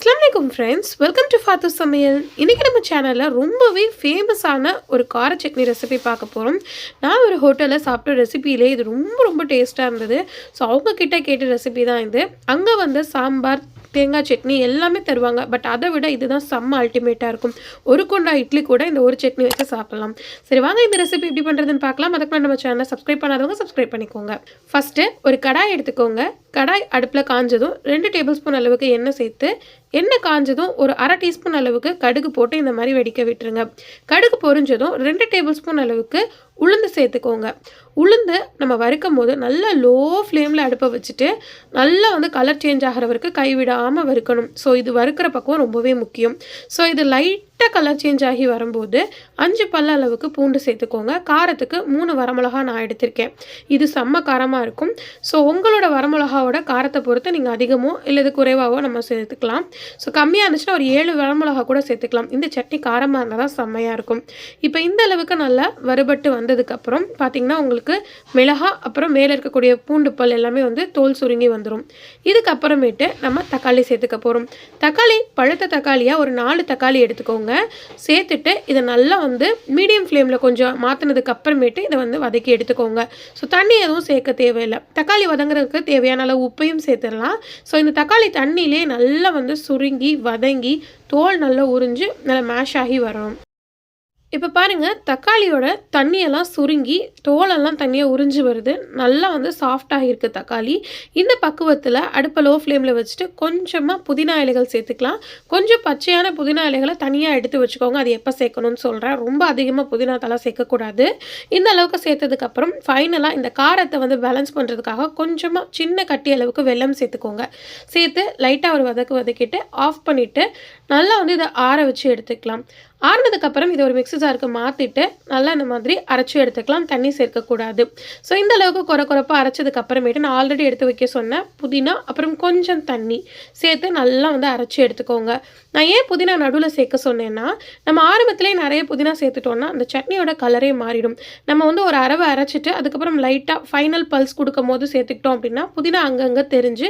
வணக்கம் friends welcome to ஃபாத்து சமையல் இன்றைக்கி நம்ம சேனலில் ரொம்பவே ஃபேமஸான ஒரு கார சட்னி ரெசிபி பார்க்க போகிறோம் நான் ஒரு ஹோட்டலில் சாப்பிட்ட ரெசிபியிலே இது ரொம்ப ரொம்ப டேஸ்ட்டாக இருந்தது. ஸோ அவங்கக்கிட்ட கேட்ட ரெசிபி தான் இது. அங்கே வந்து சாம்பார் தேங்காய் சட்னி எல்லாமே தருவாங்க. பட் அதை விட இதுதான் செம்ம அல்டிமேட்டாக இருக்கும். ஒரு கொண்டா இட்லி கூட இந்த ஒரு சட்னி வச்சு சாப்பிடலாம். சரி வாங்க இந்த ரெசிபி எப்படி பண்ணுறதுன்னு பார்க்கலாம். அதுக்கு நம்ம சேனலை சப்ஸ்கிரைப் பண்ணாதவங்க சப்ஸ்கிரைப் பண்ணிக்கோங்க. ஃபஸ்ட்டு ஒரு கடாய் எடுத்துக்கோங்க. கடாய் அடுப்பில் காஞ்சதும் ரெண்டு டேபிள் ஸ்பூன் அளவுக்கு எண்ணெய் சேர்த்து எண்ணெய் காஞ்சதும் ஒரு அரை டீஸ்பூன் அளவுக்கு கடுகு போட்டு இந்த மாதிரி வெடிக்க விட்டுருங்க. கடுகு பொரிஞ்சதும் ரெண்டு டேபிள் ஸ்பூன் அளவுக்கு உளுந்து சேர்த்துக்கோங்க. உளுந்து நம்ம வறுக்கும் போது நல்லா லோ ஃப்ளேமில் அடுப்பை வச்சுட்டு நல்லா வந்து கலர் சேஞ்ச் ஆகிற வரைக்கும் கைவிடாமல் வறுக்கணும். ஸோ இது வறுக்கிற பக்கம் ரொம்பவே முக்கியம். ஸோ இது லைட் லைட்டாக கலர் சேஞ்ச் ஆகி வரும்போது அஞ்சு பல்ல அளவுக்கு பூண்டு சேர்த்துக்கோங்க. காரத்துக்கு மூணு வரமிளகா நான் எடுத்திருக்கேன். இது செம்ம காரமாக இருக்கும். ஸோ உங்களோட வரமிளகாவோட காரத்தை பொறுத்து நீங்கள் அதிகமோ இல்லை குறைவாகவோ நம்ம சேர்த்துக்கலாம். ஸோ கம்மியாக இருந்துச்சுன்னா ஒரு ஏழு வரமிளகா கூட சேர்த்துக்கலாம். இந்த சட்னி காரமாக இருந்தால் தான் செம்மையாக இருக்கும். இப்போ இந்த அளவுக்கு நல்லா வறுபட்டு வந்ததுக்கப்புறம் பார்த்தீங்கன்னா உங்களுக்கு மிளகா அப்புறம் மேலே இருக்கக்கூடிய பூண்டு பல் எல்லாமே வந்து தோல் சுருங்கி வந்துடும் இதுக்கப்புறமேட்டு நம்ம தக்காளி சேர்த்துக்க போகிறோம் தக்காளி பழுத்த தக்காளியாக ஒரு நாலு தக்காளி எடுத்துக்கோங்க. சேர்த்துட்டு இதை நல்லா வந்து மீடியம் ஃப்ளேமில் கொஞ்சம் மாற்றினதுக்கு அப்புறமேட்டு இதை வந்து வதக்கி எடுத்துக்கோங்க. ஸோ தண்ணி எதுவும் சேர்க்க தேவையில்லை. தக்காளி வதங்குறதுக்கு தேவையான அளவு உப்பையும் சேர்த்துடலாம். ஸோ இந்த தக்காளி தண்ணியிலே நல்லா வந்து சுருங்கி வதங்கி தோல் நல்லா உறிஞ்சு நல்லா மேஷ் ஆகி வரும் இப்போ பாருங்கள் தக்காளியோட தண்ணியெல்லாம் சுருங்கி தோலெல்லாம் தண்ணியாக உறிஞ்சி வருது. நல்லா வந்து சாஃப்டாக இருக்குது தக்காளி. இந்த பக்குவத்தில் அடுப்பை லோ ஃப்ளேமில் வச்சுட்டு கொஞ்சமாக புதினா இலைகள் சேர்த்துக்கலாம். கொஞ்சம் பச்சையான புதினா இலைகளை தனியாக எடுத்து வச்சுக்கோங்க. அது எப்போ சேர்க்கணும்னு சொல்கிறேன் ரொம்ப அதிகமாக புதினா தலை சேர்க்கக்கூடாது. இந்த அளவுக்கு சேர்த்ததுக்கப்புறம் ஃபைனலாக இந்த காரத்தை வந்து பேலன்ஸ் பண்ணுறதுக்காக கொஞ்சமாக சின்ன கட்டி அளவுக்கு வெல்லம் சேர்த்துக்கோங்க. சேர்த்து லைட்டாக ஒரு வதக்கு வதக்கிட்டு ஆஃப் பண்ணிவிட்டு நல்லா வந்து இதை ஆற வச்சு எடுத்துக்கலாம். ஆறுனதுக்கப்புறம் இதை ஒரு மிக்ஸி ஜாருக்கு மாற்றிட்டு நல்லா இந்த மாதிரி அரைச்சி எடுத்துக்கலாம். தண்ணி சேர்க்கக்கூடாது. ஸோ இந்த அளவுக்கு குறை குறைப்பாக அரைச்சதுக்கு அப்புறமேட்டு நான் ஆல்ரெடி எடுத்து வைக்க சொன்னேன் புதினா அப்புறம் கொஞ்சம் தண்ணி சேர்த்து நல்லா வந்து அரைச்சி எடுத்துக்கோங்க. நான் ஏன் புதினா நடுவில் சேர்க்க சொன்னேன்னா நம்ம ஆரம்பத்திலே நிறைய புதினா சேர்த்துட்டோம்னா அந்த சட்னியோட கலரே மாறிடும். நம்ம வந்து ஒரு அரவை அரைச்சிட்டு அதுக்கப்புறம் லைட்டாக ஃபைனல் பல்ஸ் கொடுக்கும் போது சேர்த்துக்கிட்டோம் அப்படின்னா புதினா அங்கங்கே தெரிஞ்சு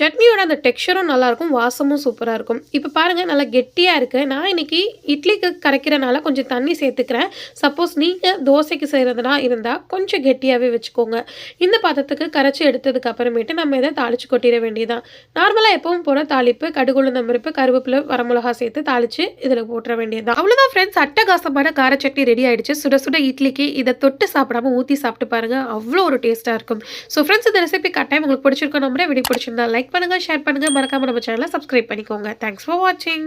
சட்னியோட அந்த டெக்ஸ்சரும் நல்லாயிருக்கும் வாசமும் சூப்பராக இருக்கும். இப்போ பாருங்கள் நல்லா கெட்டியாக இருக்குது நான் இன்றைக்கி இட்லிக்கு கரைக்கிறனால கொஞ்சம் தண்ணி சேர்த்துக்கிறேன். சப்போஸ் நீங்கள் தோசைக்கு செய்கிறதுனா இருந்தால் கொஞ்சம் கெட்டியாகவே வச்சுக்கோங்க. இந்த பாத்திரத்துக்கு கரைச்சி எடுத்ததுக்கு அப்புறமேட்டு நம்ம இதை தாளித்து கொட்டிட வேண்டியதான் நார்மலாக எப்பவும் போகிற தாளிப்பு கடுகுளுந்தம் பருப்பு கருவேப்பிலை வரமிளகா சேர்த்து தாளித்து இதில் போட்டுற வேண்டியதான் அவ்வளோதான் ஃப்ரெண்ட்ஸ் அட்டகாசமான கார சட்னி ரெடி ஆகிடுச்சு சுட சுட இட்லிக்கு இதை தொட்டு சாப்பிடாம ஊற்றி சாப்பிட்டு பாருங்கள் அவ்வளோ ஒரு டேஸ்ட்டாக இருக்கும். ஸோ ஃப்ரெண்ட்ஸ் இந்த ரெசிபி கட்டாயம் உங்களுக்கு பிடிச்சிருக்கோம். நம்மளே வீடியோ பிடிச்சிருந்தா லைக் பண்ணுங்கள் ஷேர் பண்ணுங்கள் மறக்காமல் நம்ம சேனலை சப்ஸ்கிரைப் பண்ணிக்கோங்க. தேங்க்ஸ் ஃபார் வாட்சிங்